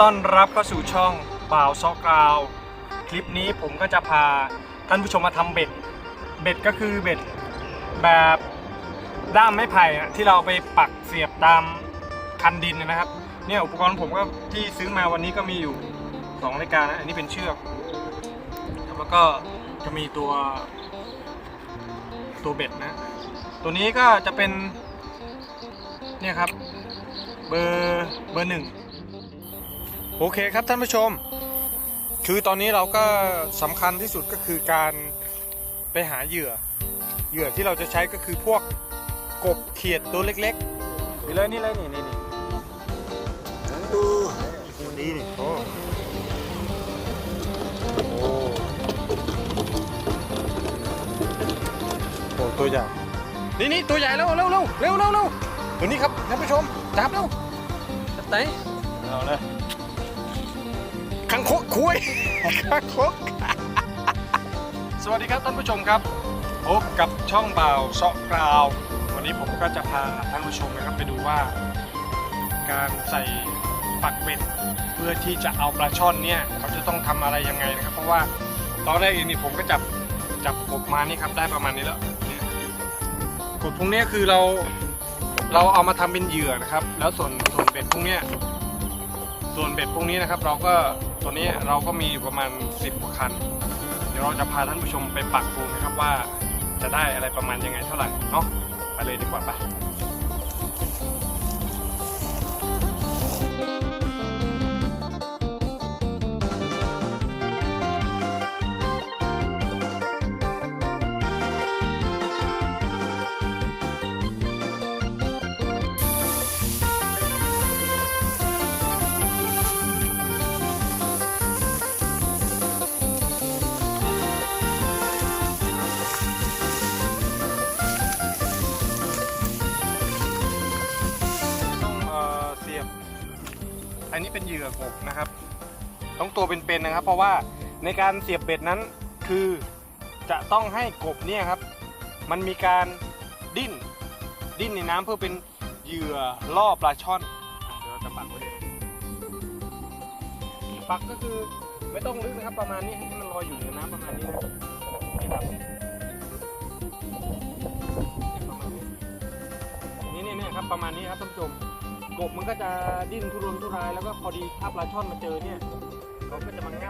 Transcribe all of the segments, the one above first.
ต้อนรับเข้าสู่ช่องบ่าวซอกราว คลิปนี้ผมก็จะพาท่านผู้ชมมาทำเบ็ด เบ็ดก็คือเบ็ดแบบด้ามไม้ไผ่ที่เราไปปักเสียบตามคันดินนะครับ เนี่ยอุปกรณ์ผมก็ที่ซื้อมาวันนี้ก็มีอยู่สองรายการนะอันนี้เป็นเชือก แล้วก็จะมีตัวตัวเบ็ดนะ ตัวนี้ก็จะเป็นเนี่ยครับเบอร์เบอร์หนึ่ง โอเคครับท่านผู้ชม คือตอนนี้เราก็สำคัญที่สุดก็คือการไปหาเหยื่อ เหยื่อที่เราจะใช้ก็คือพวกกบเขียดตัวเล็กๆนี่เลยนี่เลยนี่นี่นี่ดูคนนี้นี่โอ้โอ้โหตัวใหญ่นี่นี่ตัวใหญ่แล้วเร็วเร็วเร็วเร็วเร็วตัวนี้ครับท่านผู้ชมจับเร็วจับไหนเอาเลย คังคกคุยคังคกสวัสดีครับท่านผู้ชมครับพบกับช่องบ่าวเสาะกราว วันนี้ผมก็จะพาท่านผู้ชมนะครับไปดูว่า การใส่ปักเบ็ดเพื่อที่จะเอาปลาช่อนเนี่ยเขาจะต้องทำอะไรยังไงนะครับ เพราะว่าตอนแรกเองนี่ผมก็จับจับกบมานี่ครับได้ประมาณนี้แล้วกบพวกนี้คือเราเราเอามาทำเป็นเหยื่อนะครับ แล้วส่วนส่วนเบ็ดพวกนี้ส่วนเบ็ดพวกนี้นะครับ เราก็ ตัวนี้เราก็มีอยู่ประมาณ 10กว่าคัน เดี๋ยวเราจะพาท่านผู้ชมไปปักดูนะครับว่าจะได้อะไรประมาณยังไงเท่าไหร่เนาะไปเลยดีกว่าไป อันนี้เป็นเหยื่อกบนะครับ ต้องตัวเป็นๆนะครับ เพราะว่าในการเสียบเบ็ดนั้นคือจะต้องให้กบเนี่ยครับ มันมีการดิ้นดิ้นในน้ำเพื่อเป็นเหยื่อล่อปลาช่อนอะเดี๋ยวเราจะปักไว้เลยปักก็คือไม่ต้องลึกนะครับ ประมาณนี้ให้มันลอยอยู่เหนือน้ำประมาณนี้นะนี่ครับประมาณนี้นี่นี่นี่ครับประมาณนี้ครับท่านผู้ชม บมันก็จะดิ้นทุรนทุรายแล้วก็พอดีถ้าปลาช่อนมาเจอเนี่ยเขาก็จะมางับ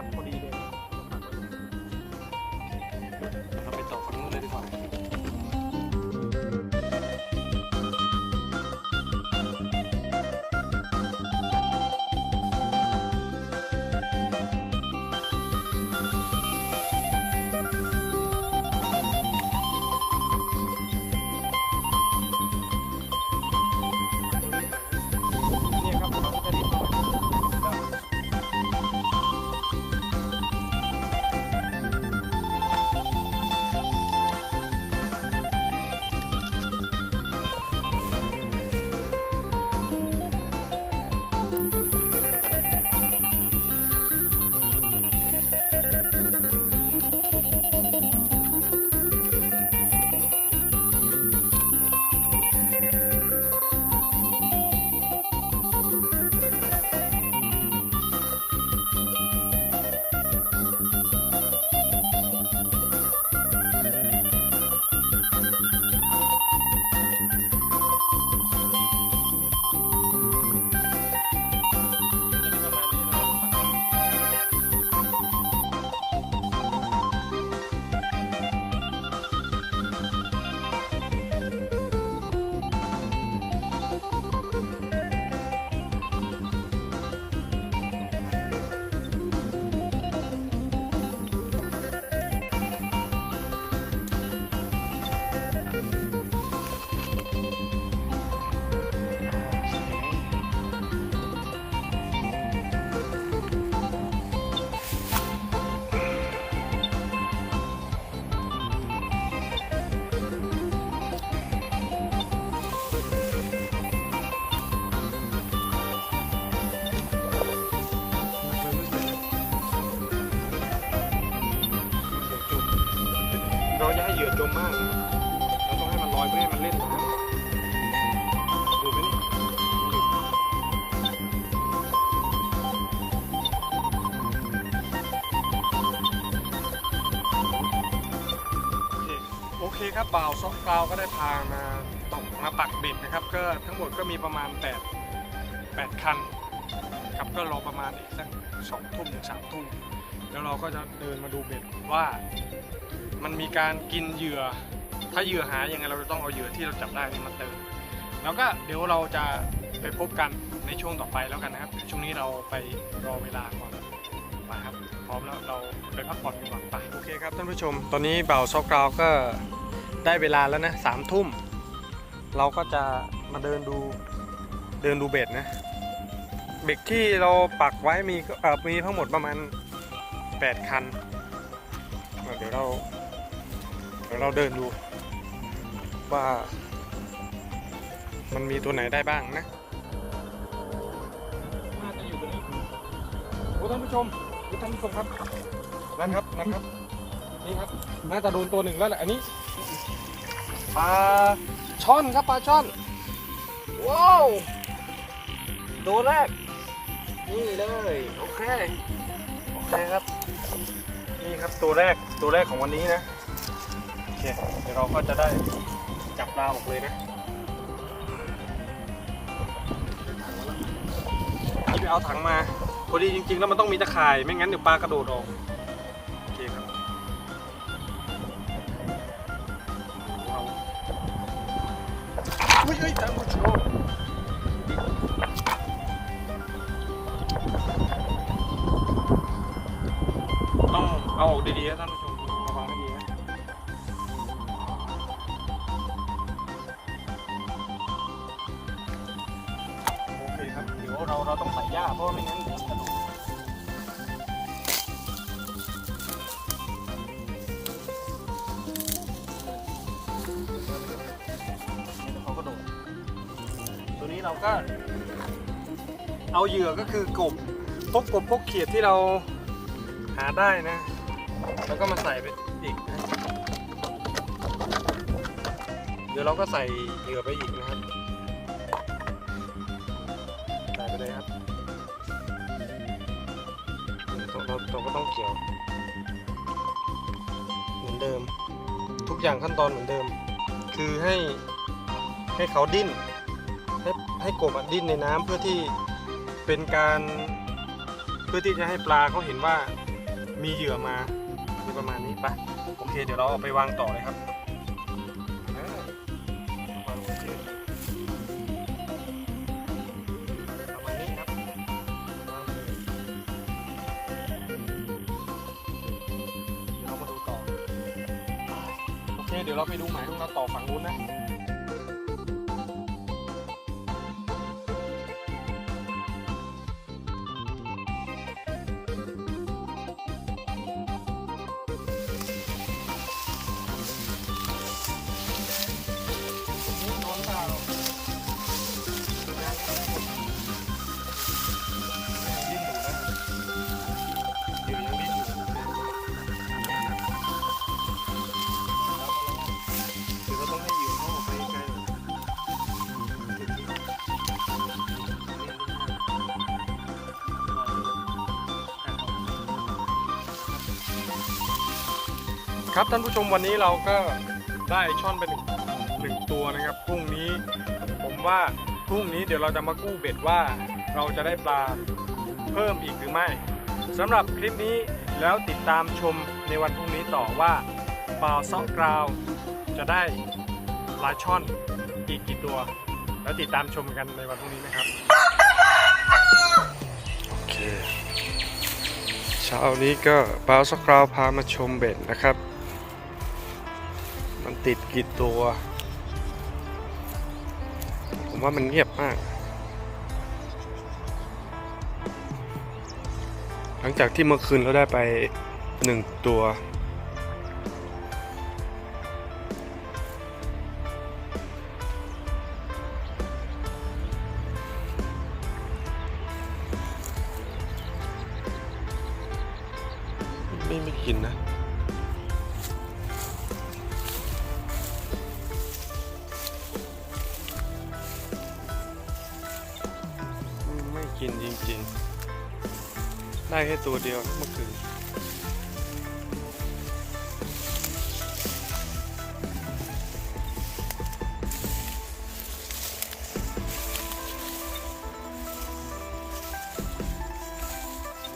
เราจะให้เหยื่อจมมาก เราต้องให้มันลอยเพื่อให้มันเล่นน้โอเคครับบ่าวซอกกาวก็ได้พามาตกมาปักบิดนะครับ ก็ทั้งหมดก็มีประมาณ 8 8 คันครับก็รอประมาณอีกสักสองทุ่มถึงสามทุ่มแล้วเราก็จะเดินมาดูเบ็ดว่า มันมีการกินเหยื่อ ถ้าเหยื่อหายยังไงเราจะต้องเอาเหยื่อที่เราจับได้นี่มาเติมแล้วก็เดี๋ยวเราจะไปพบกันในช่วงต่อไปแล้วกันนะครับช่วงนี้เราไปรอเวลาก่อนไปครับ พร้อมแล้วเราไปพักผ่อนกันก่อนไปโอเคครับท่านผู้ชม ตอนนี้เบาซอกราวก็ได้เวลาแล้วนะสามทุ่ม เราก็จะมาเดินดูเดินดูเบ็ดนะ เบ็ดที่เราปักไว้มีเอ่อมีทั้งหมดประมาณ 8 คัน เดี๋ยวเรา ดี๋ยวเราเดินดูว่า มันมีตัวไหนได้บ้างนะน่าจะอยู่ตรงนี้โอ้ท่านผู้ชมดูท่านผู้ชมครับนั่นครับนั่นครับนี่ครับน่าจะโดนตัวหนึ่งแล้วแหละอันนี้ปลาช่อนครับปลาช่อนว้าวตัวแรกนี่เลยโอเคโอเคครับนี่ครับตัวแรกตัวแรกของวันนี้นะ เค เดี๋ยวเราก็จะได้จับปลาออกเลยนะนี่ไปเอาถังมา พอดีจริงๆ แล้วมันต้องมีตะข่าย ไม่งั้นเดี๋ยวปลากระโดดออก โอเคครับอุ้ยเอ้ยตามผู้ชมต้องเอาออกดีๆนะท่าน เราเราต้องใส่หญ้าเพราะไม่งั้นเดี๋ยวกระโดดเดี๋ยวเขากระโดดตัวนี้เราก็ เอาเหยื่อก็คือกบพวกกบพวกเขียดที่เราหาได้นะ แล้วก็มาใส่ไปอีกนะเดี๋ยวเราก็ใส่เหยื่อไปอีกนะครับ เลยครับตัวตัวตัวก็ต้องเกี่ยว เหมือนเดิม ทุกอย่างขั้นตอนเหมือนเดิม คือให้ให้เขาดิ้น ให้ให้กบอะดิ้นในน้ำเพื่อที่เป็นการเพื่อที่จะให้ปลาเขาเห็นว่ามีเหยื่อมาคือประมาณนี้ไปโอเค เดี๋ยวเราเอาไปวางต่อเลยครับ เคเดี๋ยวเราไปดูหมายของเราต่อฝั่งนู้นนะ ครับท่านผู้ชมวันนี้เราก็ได้ช่อนไปหนึ่งหนึ่งตัวนะครับพรุ่งนี้ ผมว่าพรุ่งนี้เดี๋ยวเราจะมากู้เบ็ดว่าเราจะได้ปลาเพิ่มอีกหรือไม่สำหรับคลิปนี้แล้วติดตามชมในวันพรุ่งนี้ต่อว่าปลาซอกกราวจะได้ปลาช่อนอีกกี่ตัว แล้วติดตามชมกันในวันพรุ่งนี้นะครับ โอเค เช้านี้ก็ปลาซอกกราวพามาชมเบ็ดนะครับ มันติดกี่ตัว ผมว่ามันเงียบมาก หลังจากที่เมื่อคืนเราได้ไปหนึ่งตัว ไม่ไม่กินนะ ได้แค่ตัวเดียวเมื่อคืน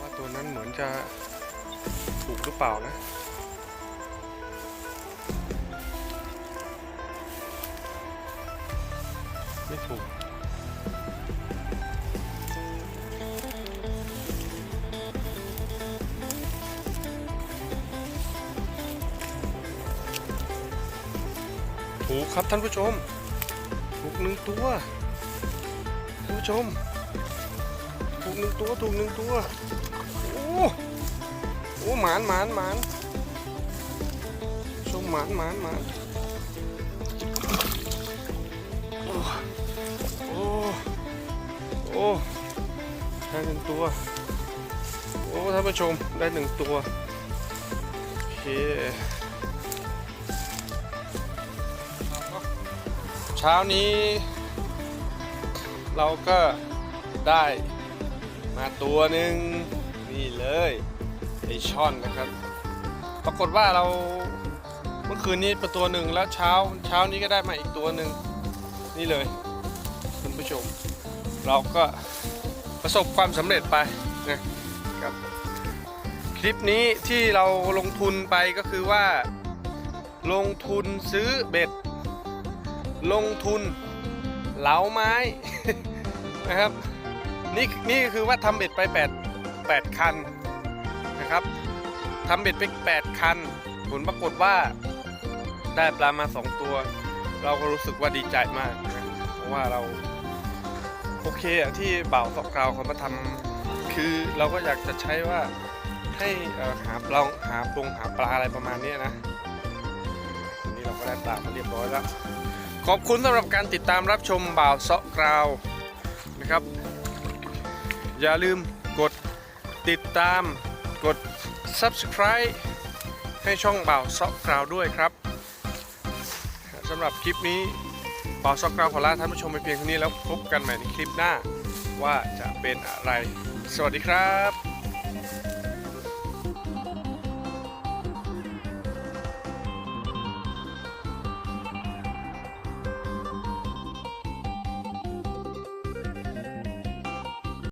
ว่าตัวนั้นเหมือนจะถูกหรือเปล่านะไม่ถูก ถูกครับท่านผู้ชม ถูกหนึ่งตัว ท่านผู้ชม ถูกหนึ่งตัวถูกหนึ่งตัว โอ้โอ้หมานหมานหมานชมหมานหมานหมานโอ้โอ้โอ้ได้หนึ่งตัว โอ้ท่านผู้ชมได้หนึ่งตัวโอเค เช้านี้ เราก็ได้มาตัวหนึ่งนี่เลยไอช่อนนะครับ ปรากฏว่าเราเมื่อคืนนี้เป็นตัวหนึ่งแล้วเช้าเช้านี้ก็ได้มาอีกตัวหนึ่งนี่เลย คุณผู้ชม เราก็ประสบความสำเร็จไปนะครับคลิปนี้ที่เราลงทุนไปก็คือว่า ลงทุนซื้อเบ็ด ลงทุนเหลาไม้นะครับ นี่นี่ก็คือว่าทำเบ็ดไป 8 8 คันนะครับทำเบ็ดไป 8 คัน ผลปรากฏว่าได้ปลามา 2 ตัว เราก็รู้สึกว่าดีใจมากนะเพราะว่าเราโอเคอะที่เบ่าวตอกกราวเขามาทำคือเราก็อยากจะใช้ว่าให้หาปลาหาปลงหาปลาอะไรประมาณนี้นะวันนี้เราก็ได้ปลามาเรียบร้อยแล้ว ขอบคุณสำหรับการติดตามรับชมบ่าวเซาะกราวนะครับ อย่าลืมกดติดตามกด subscribe ให้ช่องบ่าวเซาะกราวด้วยครับสำหรับคลิปนี้บ่าวเซาะกราวขอลาท่านผู้ชมไปเพียงเท่านี้แล้วพบกันใหม่ในคลิปหน้าว่าจะเป็นอะไร สวัสดีครับ